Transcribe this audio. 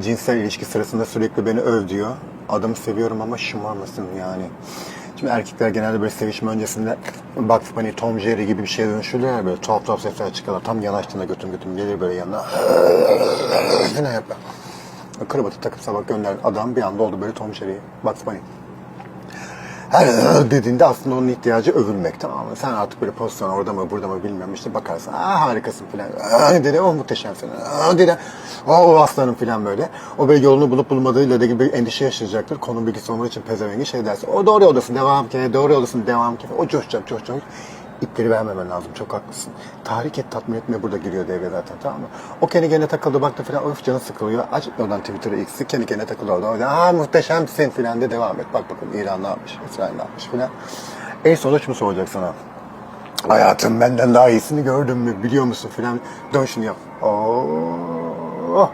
cinsel ilişki sırasında sürekli beni öv diyor. Adamı seviyorum ama şımarmasın yani. Şimdi erkekler genelde böyle sevişme öncesinde Bugs Bunny, Tom Jerry gibi bir şeye dönüşürler böyle tuhaf tuhaf sesler çıkarlar. Tam yanaştığında götüm götüm gelir böyle yanına. ne yapar? Kravatı takıp sabah gönderen adam bir anda oldu böyle Tom Jerry, Bugs Bunny. Her dediğinde aslında onun ihtiyacı övülmek tamam mı? Sen artık böyle pozisyon orada mı burada mı bilmiyorum işte bakarsın. Aa harikasın filan. Dedi o muhteşemsin. Aa dedi o, o aslanım filan böyle. O böyle yolunu bulup bulmadığıyla da gibi endişe yaşayacaktır. Konum bilgisi olmadığı için pezevengi şey dersin. O doğru yoldasın devam ki. Doğru yoldasın devam ki. O coşacak coşacak. İpleri vermemen lazım. Çok haklısın. Tahrik et, tatmin etme burada giriyor devreye zaten tamam mı? O kendi kendine takıldı baktı falan. Öf canı sıkılıyor. Aç oradan Twitter'a X'i. Kendi kendine takıldı orada. Orada aa muhteşemsin filan de devam et. Bak bakalım İran ne yapmış, İsrail ne yapmış filan. En sonunda şunu soracak sana. Hayatım benden daha iyisini gördün mü biliyor musun filan. Dön şunu yap. Oo.